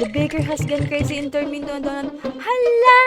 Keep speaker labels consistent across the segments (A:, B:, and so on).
A: The baker has gone crazy and turned me donut. Hala!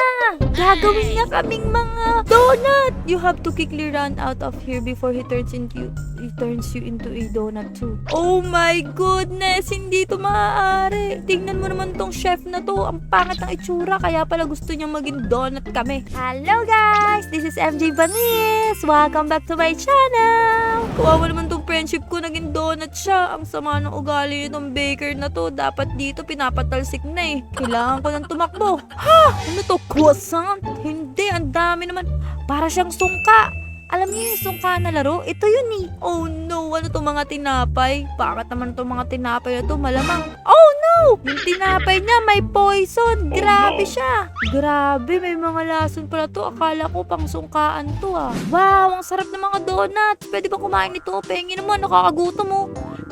A: Gagawin niya kaming mga donut! You have to quickly run out of here before he turns into he turns you into a donut too. Oh my goodness! Hindi to maaari. Tingnan mo naman tong chef na to. Ang pangit ng itsura. Kaya pala gusto niya maging donut kami. Hello guys! This is MJ Banis! Welcome back to my channel! Kawawa naman tong friendship ko. Naging donut siya. Ang sama ng ugali nitong baker na to. Dapat dito pinapatalsik na eh. Kailangan ko ng tumakbo. Ha! Ano to? Croissant? Hindi. Ang dami naman. Para siyang sungka. Alam niyo yung sungka na laro? Ito yun eh. Oh no, ano to mga tinapay? Bakit naman to mga tinapay na to? Malamang. Oh no! Yung tinapay niya may poison. Grabe siya. Grabe, may mga lason pala to. Akala ko pang sungkaan to ah. Wow, ang sarap ng mga donuts. Pwede ba kumain nito? Pengi naman, nakakagutom mo.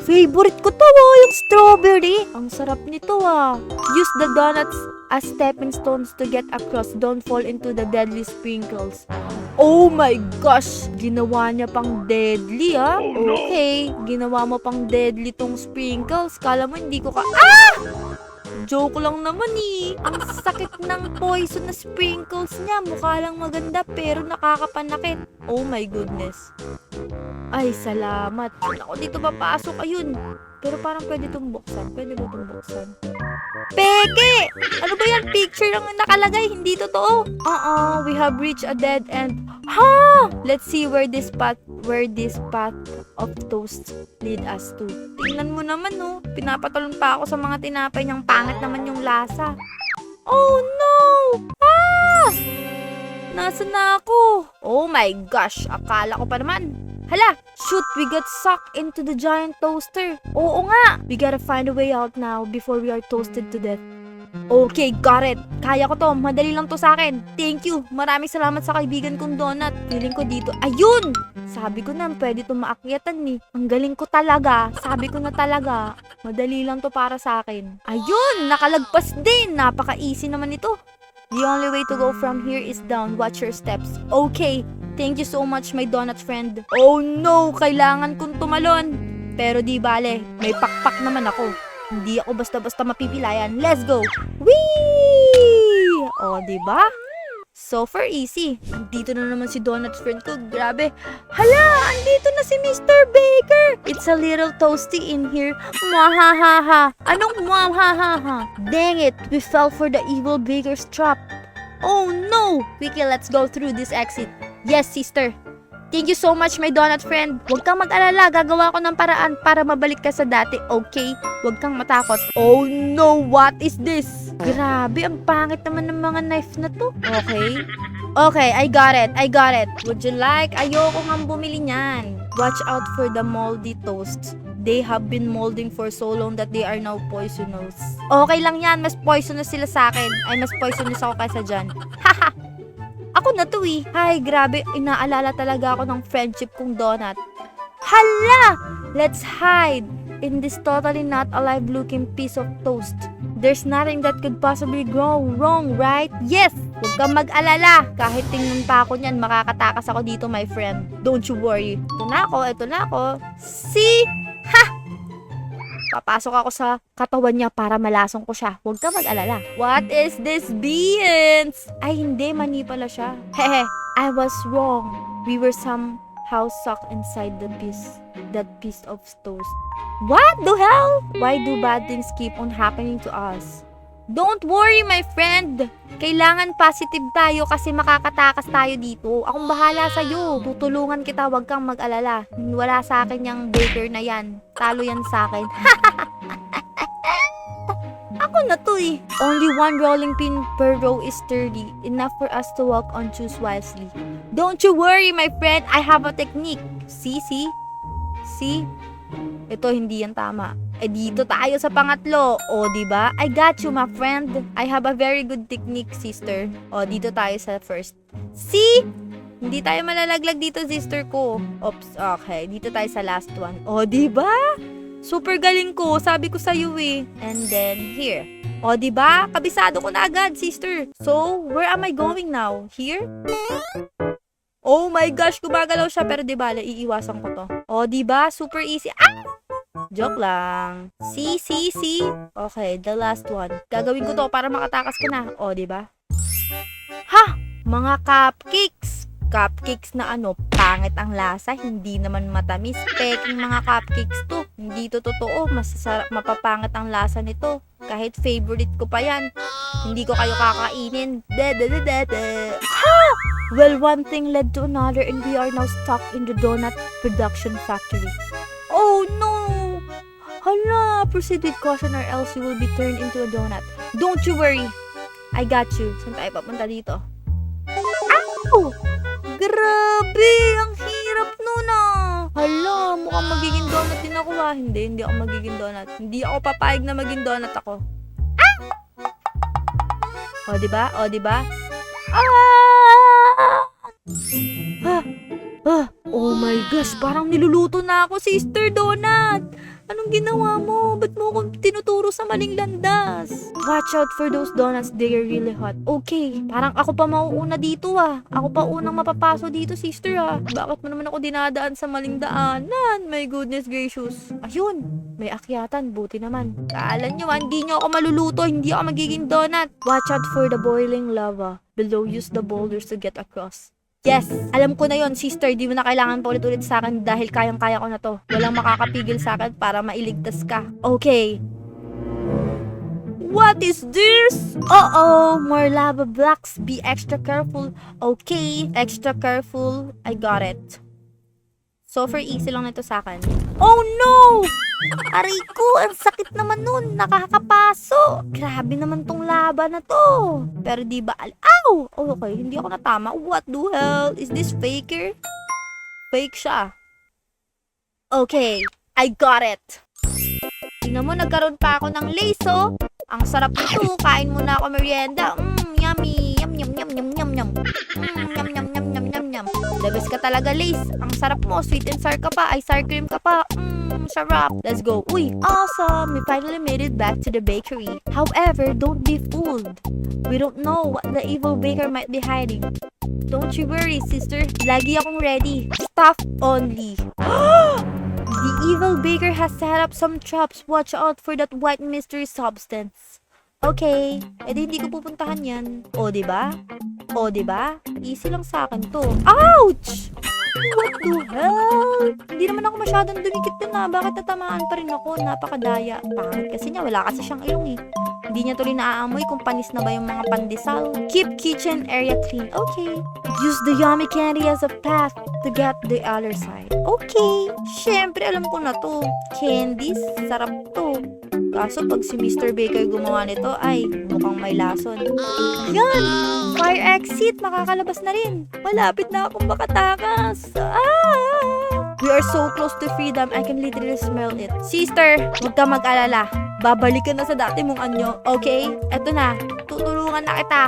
A: Favorite ko to oh, yung strawberry. Ang sarap nito ah. Use the donuts as stepping stones to get across. Don't fall into the deadly sprinkles. Oh my gosh! Ginawa niya pang deadly, ah. Okay, ginawa mo pang deadly tong sprinkles. Kala mo hindi ko ka... Ah! Joke lang naman eh. Ang sakit ng poison na sprinkles niya. Mukha lang maganda pero nakakapanakit. Oh my goodness. Ay, salamat. Ako dito papasok. Ayun. Pero parang pwede itong buksan. Pwede ba itong buksan? Peke! Ano ba yan? Picture lang nakalagay. Hindi totoo. Uh-uh. We have reached a dead end. Ha! Let's see where this path where this path of toast lead us to. Tingnan mo naman, no. Pinapatalon pa ako sa mga tinapay niyang pangit naman yung lasa. Oh, no! Ah! Nasaan na ako? Oh my gosh, akala ko pa naman. Hala, shoot, we got sucked into the giant toaster. Oo nga, we gotta find a way out now before we are toasted to death. Okay, got it. Kaya ko to. Madali lang to sa akin. Thank you. Maraming salamat sa kaibigan kong donut. Feeling ko dito. Ayun! Sabi ko na, pwede to maakyatan ni. Ang galing ko talaga. Sabi ko na talaga. Madali lang to para sa akin. Ayun! Nakalagpas din. Napaka-easy naman ito. The only way to go from here is down. Watch your steps. Okay. Thank you so much, my donut friend. Oh no! Kailangan kong tumalon. Pero di bale, may pakpak naman ako. Hindi ako basta-basta mapipilayan. Let's go! Whee! O, di ba? So far easy. Andito na naman si Donut friend ko. Grabe. Hala, andito na si Mr. Baker. It's a little toasty in here. Mwahahaha. Anong mwahahaha? Dang it, we fell for the evil baker's trap. Oh no! Quickly, let's go through this exit. Yes, sister. Thank you so much, my donut friend. Huwag kang mag-alala, gagawa ko ng paraan para mabalik ka sa dati, okay? Huwag kang matakot. Oh no, what is this? Grabe, ang pangit naman ng mga knife na to. Okay? Okay, I got it, I got it. Would you like? Ayoko nga bumili niyan. Watch out for the moldy toasts. They have been molding for so long that they are now poisonous. Okay lang yan, mas poisonous sila sa akin. Ay, mas poisonous ako kaysa dyan. Haha! Ako na to eh. Ay, grabe. Inaalala talaga ako ng friendship kong donut. Hala! Let's hide in this totally not alive looking piece of toast. There's nothing that could possibly go wrong, right? Yes! Huwag kang mag-alala. Kahit tingnan pa ako niyan, makakatakas ako dito, my friend. Don't you worry. Ito na ako, ito na ako. See? Papasok ako sa katawan niya para malasong ko siya. Huwag ka mag-alala. What is this beans? Ay, hindi. Mani pala siya. Hehe, I was wrong. We were somehow sucked inside the piece, that piece of toast. What the hell? Why do bad things keep on happening to us? Don't worry, my friend. Kailangan positive tayo kasi makakatakas tayo dito. Akong bahala sa'yo. Tutulungan kita, wag kang mag-alala. Wala sa akin yung baker na yan. Talo yan sa akin. Ako na to eh. Only one rolling pin per row is sturdy. Enough for us to walk on choose wisely. Don't you worry, my friend. I have a technique. See, see? See? Ito, hindi yan tama. Eh, dito tayo sa pangatlo. O, di ba? I got you, my friend. I have a very good technique, sister. O, dito tayo sa first. See? Hindi tayo malalaglag dito, sister ko. Oops, okay. Dito tayo sa last one. O, di ba? Super galing ko. Sabi ko sa'yo eh. And then, here. O, di ba? Kabisado ko na agad, sister. So, where am I going now? Here? Oh my gosh, gumagalaw siya pero di bale, iiwasan ko to. O, di ba? Super easy. Ah! Joke lang. See, see, see. Okay, the last one. Gagawin ko to para makatakas ka na. O, di ba? Ha! Mga cupcakes! Cupcakes na ano, pangit ang lasa, hindi naman matamis. Peking mga cupcakes to. Hindi to totoo, masasarap, mapapangit ang lasa nito. Kahit favorite ko pa yan. Hindi ko kayo kakainin. De. Ha! Well, one thing led to another and we are now stuck in the donut production factory. Hala, proceed with caution or else you will be turned into a donut. Don't you worry. I got you. Saan tayo papunta dito? Ow! Grabe! Ang hirap nun ah! Hala, mukhang magiging donut din ako ah. Hindi, hindi ako magiging donut. Hindi ako papayag na maging donut ako. Ah! O, diba? O, diba? Ah! Ah! Ah! Oh my gosh, parang niluluto na ako, Sister Donut! Anong ginawa mo? Ba't mo akong tinuturo sa maling landas? Watch out for those donuts, they are really hot. Okay, parang ako pa mauuna dito ah. Ako pa unang mapapaso dito, sister ah. Bakit mo naman ako dinadaan sa maling daanan? My goodness gracious. Ayun, may akyatan, buti naman. Kaalan nyo ah, hindi nyo ako maluluto, hindi ako magiging donut. Watch out for the boiling lava. Below, use the boulders to get across. Yes, alam ko na yon sister. Di mo na kailangan pa ulit-ulit sa akin dahil kayang-kaya ko na to. Walang makakapigil sa akin para mailigtas ka. Okay. What is this? Uh-oh, more lava blocks. Be extra careful. Okay, extra careful. I got it. So, for easy lang nito sa akin. Oh no! Aray ko, ang sakit naman nun. Nakakapaso. Grabe naman tong laba na to. Pero di ba, Ow! Oh, okay, hindi ako natama. What the hell? Is this faker? Fake siya. Okay, I got it. Tingnan mo, nagkaroon pa ako ng lace, oh. Ang sarap nito. Kain muna ako merienda. Mmm, yummy. Yum, yum, yum, yum, yum, yum. The best ka talaga, Lace. Ang sarap mo. Sweet and sour ka pa. Ay, sour cream ka pa. Mmm, sarap. Let's go. Uy, awesome. We finally made it back to the bakery. However, don't be fooled. We don't know what the evil baker might be hiding. Don't you worry, sister. Lagi akong ready. Stuff only. The evil baker has set up some traps. Watch out for that white mystery substance. Okay, edi hindi ko pupuntahan yan. O, ba? O, di ba? Easy lang sa akin to. Ouch! What the hell? Hindi naman ako masyadong dumikit dun na. Bakit natamaan pa rin ako? Napakadaya. Pangit kasi niya. Wala kasi siyang ilong eh. Hindi niya tuloy naaamoy kung panis na ba yung mga pandesal. Keep kitchen area clean. Okay. Use the yummy candy as a path to get the other side. Okay. Siyempre, alam ko na to. Candies, sarap to. Kaso pag si Mr. Baker gumawa nito, ay, mukhang may lason. Yan! Fire exit! Makakalabas na rin. Malapit na akong makatakas. Ah! We are so close to freedom. I can literally smell it. Sister, huwag ka mag-alala. Babalik ka na sa dati mong anyo. Okay? Eto na. Tutulungan na kita.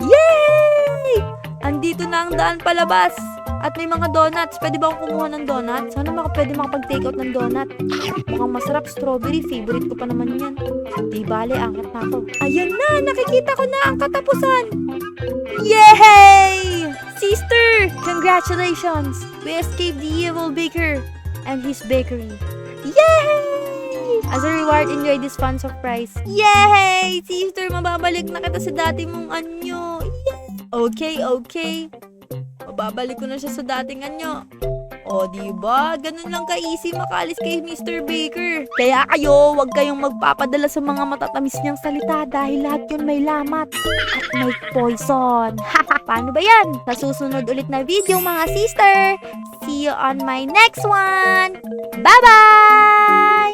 A: Yay! Andito na ang daan palabas. At may mga donuts. Pwede ba akong kumuha ng donut? Sana maka pwede makapag-take out ng donut. Mukhang masarap. Strawberry. Favorite ko pa naman yan. Di bale, angkat na ako. Ayan na! Nakikita ko na ang katapusan! Yay! Sister! Congratulations! We escaped the evil baker and his bakery. Yay! As a reward, enjoy this fun surprise. Yay! Sister, mababalik na kita sa dati mong anyo. Yay! Okay, okay. Mababalik ko na siya sa dating anyo. O, di ba? Ganun lang ka-easy makalis kay Mr. Baker. Kaya kayo, wag kayong magpapadala sa mga matatamis niyang salita dahil lahat yun may lamat at may poison. Paano ba yan? Sa susunod ulit na video mga sister. See you on my next one. Bye-bye!